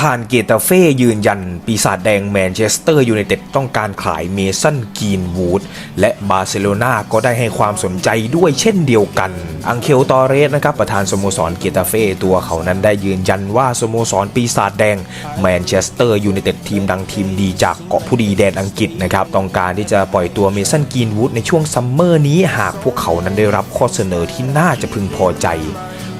ธานเกตาเฟ่ยืนยัน ปีศาจแดงแมนเชสเตอร์ยูไนเต็ดต้องการขายเมสันกีนวูดและบาร์เซโลนาก็ได้ให้ความสนใจด้วยเช่นเดียวกัน อังเคลตอเรสนะครับประธานสโมสรเกตาเฟ่ตัวเขานั้นได้ยืนยันว่าสโมสรปีศาจแดงแมนเชสเตอร์ยูไนเต็ดทีมดังทีมดีจากเกาะผู้ดีแดนอังกฤษนะครับต้องการที่จะปล่อยตัวเมสันกีนวูดในช่วงซัมเมอร์นี้หากพวกเขานั้นได้รับข้อเสนอที่น่าจะพึงพอใจ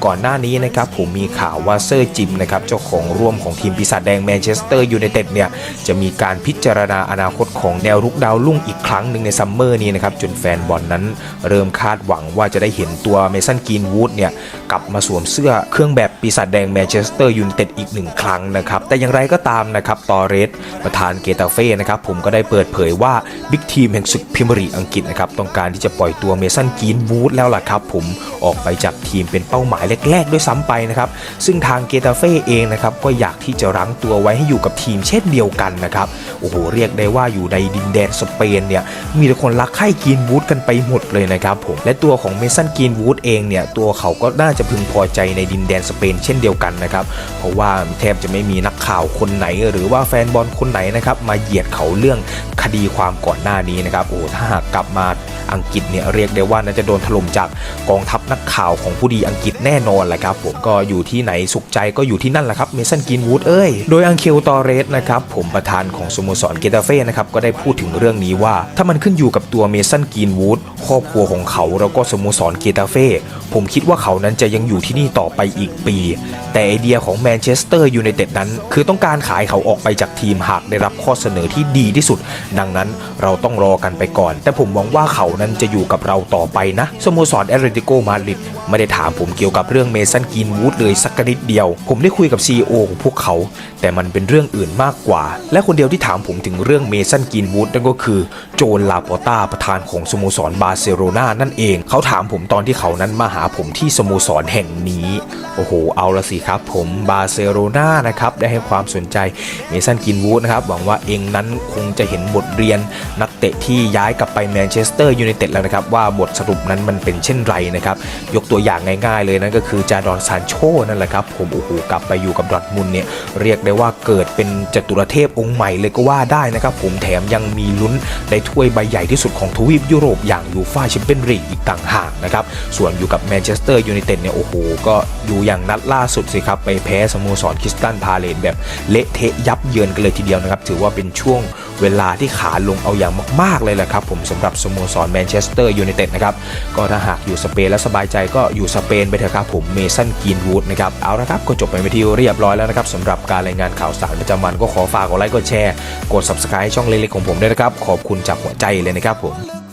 ก่อนหน้านี้นะครับผมมีข่าวว่าเซอร์จิมนะครับเจ้าของร่วมของทีมปีศาจแดงแมนเชสเตอร์ยูไนเต็ดเนี่ยจะมีการพิจารณาอนาคตของแนวรุกดาวรุ่งอีกครั้งหนึ่งในซัมเมอร์นี้นะครับจนแฟนบอลนั้นเริ่มคาดหวังว่าจะได้เห็นตัวเมสันกีนวูดเนี่ยกลับมาสวมเสื้อเครื่องแบบปีศาจแดงแมนเชสเตอร์ยูไนเต็ดอีกหนึ่งครั้งนะครับแต่อย่างไรก็ตามนะครับตอเรสประธานเกตาเฟ่นะครับผมก็ได้เปิดเผยว่าบิ๊กทีมแห่งศึกพรีเมียร์ลีกอังกฤษนะครับต้องการที่จะปล่อยตัวเมสันกีนวูดแล้วล่ะครับผมออกไปจากทีมเป็นเป้าหมายแรกๆด้วยซ้ำไปนะครับ ซึ่งทางเกตาเฟ่เองนะครับก็อยากที่จะรั้งตัวไว้ให้อยู่กับทีมเช่นเดียวกันนะครับโอ้โหเรียกได้ว่าอยู่ในดินแดนสเปนเนี่ยมีแต่คนรักใคร่กรีนวูดกันไปหมดเลยนะครับผมและตัวของเมสันกรีนวูดเองเนี่ยตัวเขาก็น่าจะพึงพอใจในดินแดนสเปนเช่นเดียวกันนะครับเพราะว่าแทบจะไม่มีนักข่าวคนไหน หรือว่าแฟนบอลคนไหนนะครับมาเหยียดเขาเรื่องคดีความก่อนหน้านี้นะครับโอ้ถ้าหากกลับมา อังกฤษเนี่ยเรียกได้ว่าน่าจะโดนถล่มจากกองทัพนักข่าวของผู้ดีอังกฤษแน่นอนแหละครับผมก็อยู่ที่ไหนสุขใจก็อยู่ที่นั่นแหละครับเมสันกินวูดเอ้ยโดยอังเคลตอเรสนะครับผมประธานของสโมสรเกตาเฟ่นะครับก็ได้พูดถึงเรื่องนี้ว่า ถ้ามันขึ้นอยู่กับตัวเมสันกินวูดครอบครัวของเขาแล้วก็สโมสรเกตาเฟ่ผมคิดว่าเขานั้นจะยังอยู่ที่นี่ต่อไปอีกปี แต่ไอเดียของแมนเชสเตอร์ยูไนเต็ดนั้น คือต้องการขายเขาออกไปจากทีมหากได้รับข้อเสนอที่ดีที่สุด ดังนั้นเราต้องรอกันไปก่อน แต่ผมมองว่าเขานั้นจะอยู่กับเราต่อไปนะ สโมสรแอตเลติโกมาดริดไม่ได้ถามผมเกี่ยวกับเรื่องเมสันกินวูดเลยสักนิดเดียว ผมได้คุยกับ CEO ของพวกเขา แต่มันเป็นเรื่องอื่นมากกว่า และคนเดียวที่ถามผมถึงเรื่องเมสันกินวูดนั่นก็คือโจนลาปอต้าประธานของสโมสรบาร์เซโลนานั่นเอง เขาถามผมตอนที่เขานั้นมาหาผมที่สโมสรแห่งนี้ โอ้โห เอาละสิครับ ผมบาร์เซโลนานะครับได้ให้ความสนใจเมสันกินวูดนะครับหวังว่าเองนั้นคงจะเห็นบทเรียนนักเตะที่ย้ายกลับไปแมนเชสเตอร์ยูไนเต็ดแล้วนะครับว่าบทสรุปนั้นมันเป็นเช่นไรนะครับยกตัวอย่างง่ายๆเลยนั่นก็คือจาดอนซานโชนั่นแหละครับผมโอ้โหกลับไปอยู่กับดอร์ทมุนเนี่ยเรียกได้ว่าเกิดเป็นจตุรเทพองค์ใหม่เลยก็ว่าได้นะครับผมแถมยังมีลุ้นได้ถ้วยใบใหญ่ที่สุดของทวีปยุโรปอย่างยูฟ่าแชมเปี้ยนลีกอีกต่างหากนะครับส่วนอยู่กับแมนเชสเตอร์ยูไนเต็ดเนี่ยโอ้โหก็อยู่อย่างนัดล่าสุดสิครับไปแพ้สโมสรคริสตันพาเลตแบบเละเทะยับเยินกันเลยทีเดียวนะครับถือว่าเป็นช่วงเวลาที่ขาลงเอาอย่างมากๆเลยแหละครับผมสำหรับสโมสรมนเชสเตอร์ยูไนเต็ดนะครับก็ถ้าหากอยู่สเปนแล้วสบายใจก็อยู่สเปนไปเถอะครับผมเมสันกีนวูดนะครับเอาละครับก็จบไปไปนที่เรียบร้อยแล้วนะครับสำหรับการรายงานข่าวสารประจำวันก็ขอฝากกดไลค์กดแชร์กด subscribe ช่องเล็กๆของผมด้วยนะครับขอบคุณจากหัวใจเลยนะครับผม